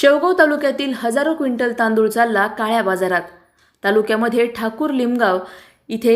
शेवगाव तालुक्यातील हजारो क्विंटल तांदूळ चालला काळ्या बाजारात. तालुक्यामध्ये ठाकूर लिमगाव इथे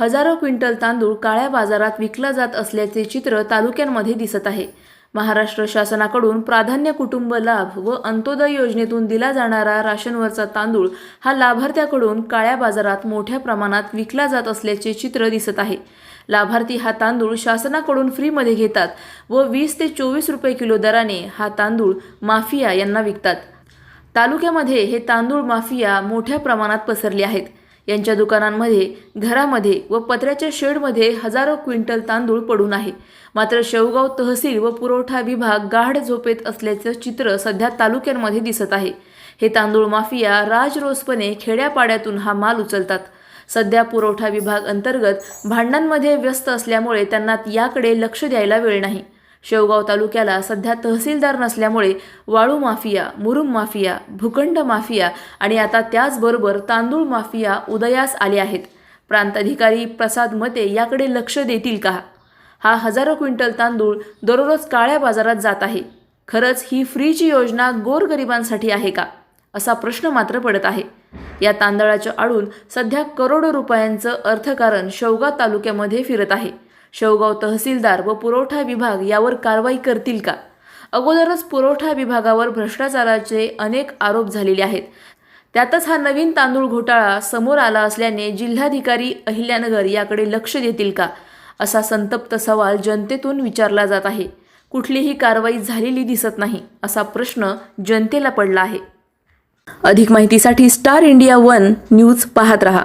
हजारो क्विंटल तांदूळ काळ्या बाजारात विकला जात असल्याचे चित्र तालुक्यांमध्ये दिसत आहे. महाराष्ट्र शासनाकडून प्राधान्य कुटुंब लाभ व अंत्योदय योजनेतून दिला जाणारा राशनवरचा तांदूळ हा लाभार्थ्याकडून काळ्या बाजारात मोठ्या प्रमाणात विकला जात असल्याचे चित्र दिसत आहे. लाभार्थी हा तांदूळ शासनाकडून फ्रीमध्ये घेतात व वीस ते चोवीस रुपये किलो दराने हा तांदूळ माफिया यांना विकतात. तालुक्यामध्ये हे तांदूळ माफिया मोठ्या प्रमाणात पसरले आहेत. यांच्या दुकानांमध्ये घरामध्ये व पत्र्याच्या शेडमध्ये हजारो क्विंटल तांदूळ पडून आहे. मात्र शेवगाव तहसील व पुरवठा विभाग गाढ झोपेत असल्याचं चित्र सध्या तालुक्यांमध्ये दिसत आहे. हे तांदूळ माफिया राजरोसपणे खेड्यापाड्यातून हा माल उचलतात. सध्या पुरवठा विभाग अंतर्गत भांडणांमध्ये व्यस्त असल्यामुळे त्यांना याकडे लक्ष द्यायला वेळ नाही. शेवगाव तालुक्याला सध्या तहसीलदार नसल्यामुळे वाळू माफिया मुरुम माफिया भूखंड माफिया आणि आता त्याचबरोबर तांदूळ माफिया उदयास आले आहेत. प्रांताधिकारी प्रसाद मते याकडे लक्ष देतील का? हा हजारो क्विंटल तांदूळ दररोज काळ्या बाजारात जात आहे. खरंच ही फ्रीची योजना गोरगरिबांसाठी आहे का? असा प्रश्न मात्र पडत आहे. या तांदळाच्या आडून सध्या करोडो रुपयांचं अर्थकारण शेवगाव तालुक्यामध्ये फिरत आहे. शेवगाव तहसीलदार व पुरवठा विभाग यावर कारवाई करतील का? अगोदरच पुरवठा विभागावर भ्रष्टाचाराचे अनेक आरोप झालेले आहेत. त्यातच हा नवीन तांदूळ घोटाळा समोर आला असल्याने जिल्हाधिकारी अहिल्यानगर याकडे लक्ष देतील का? असा संतप्त सवाल जनतेतून विचारला जात आहे. कुठलीही कारवाई झालेली दिसत नाही असा प्रश्न जनतेला पडला आहे. अधिक माहितीसाठी स्टार इंडिया वन न्यूज पाहत रहा.